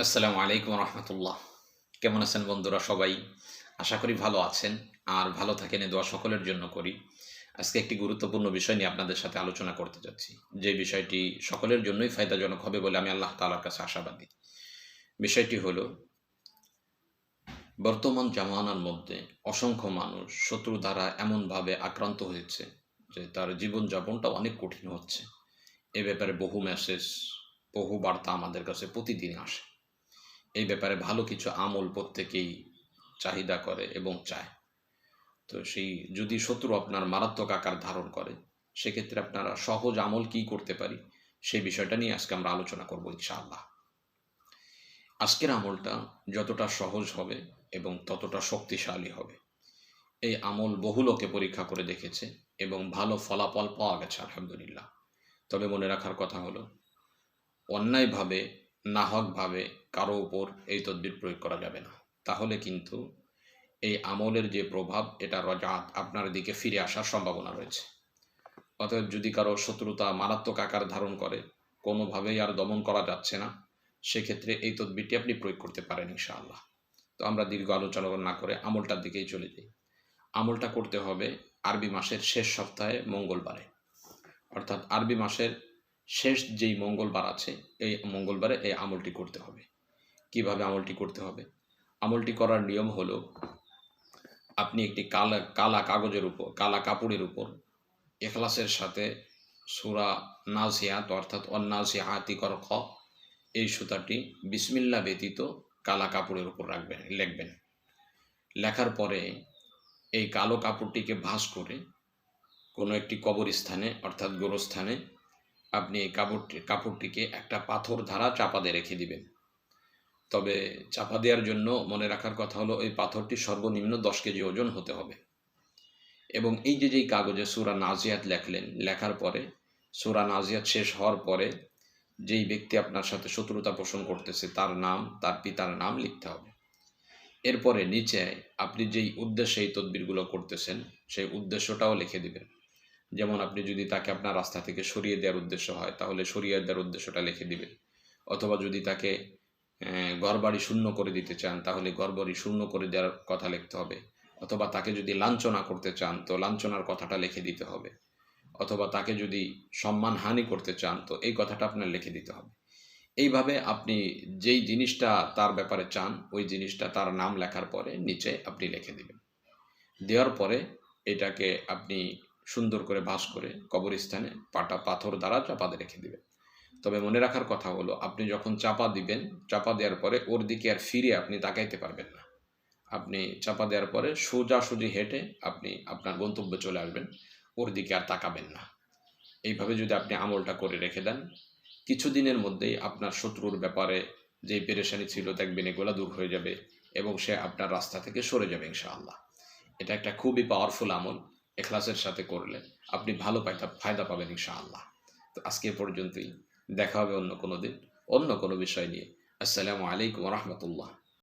আসসালামু আলাইকুম রহমতুল্লাহ। কেমন আছেন বন্ধুরা সবাই? আশা করি ভালো আছেন আর ভালো থাকেন দোয়া সকলের জন্য করি। আজকে একটি গুরুত্বপূর্ণ বিষয় নিয়ে আপনাদের সাথে আলোচনা করতে যাচ্ছি। যে বিষয়টি সকলের জন্যই ফায়দাজনক হবে বলে আমি আল্লাহ তালার কাছে আশাবাদী। বিষয়টি হলো, বর্তমান জামানার মধ্যে অসংখ্য মানুষ শত্রু দ্বারা এমনভাবে আক্রান্ত হয়েছে যে তার জীবনযাপনটা অনেক কঠিন হচ্ছে। এ ব্যাপারে বহু মেসেজ বহু বার্তা আমাদের কাছে প্রতিদিন আসে। এই ব্যাপারে ভালো কিছু আমল প্রত্যেকেই চাহিদা করে এবং চায়। তো সেই যদি শত্রু আপনার মারাত্মক আকার ধারণ করে, সেক্ষেত্রে আপনারা সহজ আমল কি করতে পারি সেই বিষয়টা নিয়ে আজকে আমরা আলোচনা করব ইনশাআল্লাহ। আজকের আমলটা যতটা সহজ হবে এবং ততটা শক্তিশালী হবে। এই আমল বহু লোকে পরীক্ষা করে দেখেছে এবং ভালো ফলাফল পাওয়া গেছে, আলহামদুলিল্লাহ। তবে মনে রাখার কথা হলো, অন্যায়ভাবে নাহকভাবে কারও উপর এই তদ্বির প্রয়োগ করা যাবে না। তাহলে কিন্তু এই আমলের যে প্রভাব, এটা রজাত আপনার দিকে ফিরে আসার সম্ভাবনা রয়েছে। অতএব যদি কারও শত্রুতা মারাত্মক আকার ধারণ করে, কোনোভাবেই আর দমন করা যাচ্ছে না, সেক্ষেত্রে এই তদ্বিরটি আপনি প্রয়োগ করতে পারেন ইনশাআল্লাহ। তো আমরা দীর্ঘ আলোচনা না করে আমলটার দিকেই চলে যাই। আমলটা করতে হবে আরবি মাসের শেষ সপ্তাহে মঙ্গলবারে। অর্থাৎ আরবি মাসের শেষ যেই মঙ্গলবার আছে, এই মঙ্গলবারে এই আমলটি করতে হবে। কীভাবে আমলটি করতে হবে? আমলটি করার নিয়ম হলো, আপনি একটি কালা কালা কাগজের উপর, কালা কাপড়ের উপর এখলাসের সাথে সুরা নাজিয়াত অর্থাৎ অন্নাজিয়াতি কর খ এই সুতাটি বিসমিল্লা ব্যতীত কালা কাপড়ের উপর রাখবেন, লিখবেন। লেখার পরে এই কালো কাপড়টিকে ভাঁজ করে কোনো একটি কবরস্থানে অর্থাৎ গোরস্থানে আপনি এই কাপড়টি, কাপড়টিকে একটা পাথর ধারা চাপা দিয়ে রেখে দিবেন। তবে চাপা দেওয়ার জন্য মনে রাখার কথা হলো এই পাথরটি সর্বনিম্ন দশ কেজি ওজন হতে হবে। এবং এই যে যেই কাগজে সুরা নাজিয়াত লেখলেন, লেখার পরে, সুরা নাজিয়াত শেষ হওয়ার পরে যেই ব্যক্তি আপনার সাথে শত্রুতা পোষণ করতেছে, তার নাম, তার পিতার নাম লিখতে হবে। এরপরে নিচে আপনি যেই উদ্দেশ্যে এই তদবিরগুলো করতেছেন, সেই উদ্দেশ্যটাও লিখে দিবেন। যেমন আপনি যদি তাকে আপনার রাস্তা থেকে সরিয়ে দেওয়ার উদ্দেশ্য হয়, তাহলে সরিয়ে দেওয়ার উদ্দেশ্যটা লিখে দিবেন। অথবা যদি তাকে ঘরবাড়ি শূন্য করে দিতে চান, তাহলে ঘরবাড়ি শূন্য করে দেওয়ার কথা লিখতে হবে। অথবা তাকে যদি লাঞ্ছনা করতে চান, তো লাঞ্ছনার কথাটা লিখে দিতে হবে। অথবা তাকে যদি সম্মানহানি করতে চান, তো এই কথাটা আপনার লিখে দিতে হবে। এইভাবে আপনি যেই জিনিসটা তার ব্যাপারে চান, ওই জিনিসটা তার নাম লেখার পরে নিচে আপনি লিখে দিবেন। দেওয়ার পরে এটাকে আপনি সুন্দর করে বাস করে কবরস্থানে পাটা পাথর দ্বারা চাপাতে রেখে দিবেন তবে মনে রাখার কথা হলো, আপনি যখন চাপা দিবেন, চাপা দেওয়ার পরে ওর দিকে আর ফিরে আপনি তাকাইতে পারবেন না। আপনি চাপা দেওয়ার পরে সোজাসুজি হেঁটে আপনি আপনার গন্তব্যে চলে আসবেন, ওর দিকে আর তাকাবেন না। এইভাবে যদি আপনি আমলটা করে রেখে দেন, কিছুদিনের মধ্যেই আপনার শত্রুর ব্যাপারে যেই পেরেশানি ছিল দেখবেন এগুলো দূর হয়ে যাবে এবং সে আপনার রাস্তা থেকে সরে যাবে ইনশাআল্লাহ। এটা একটা খুবই পাওয়ারফুল আমল। এখলাসের সাথে করলে আপনি ভালো পাইতা ফায়দা পাবেন ইনশাআল্লাহ। তো আজকে পর্যন্তই। দেখা হবে অন্য কোনো দিন, অন্য কোনো বিষয় নিয়ে। আসসালামু আলাইকুম রহমতুল্লাহ।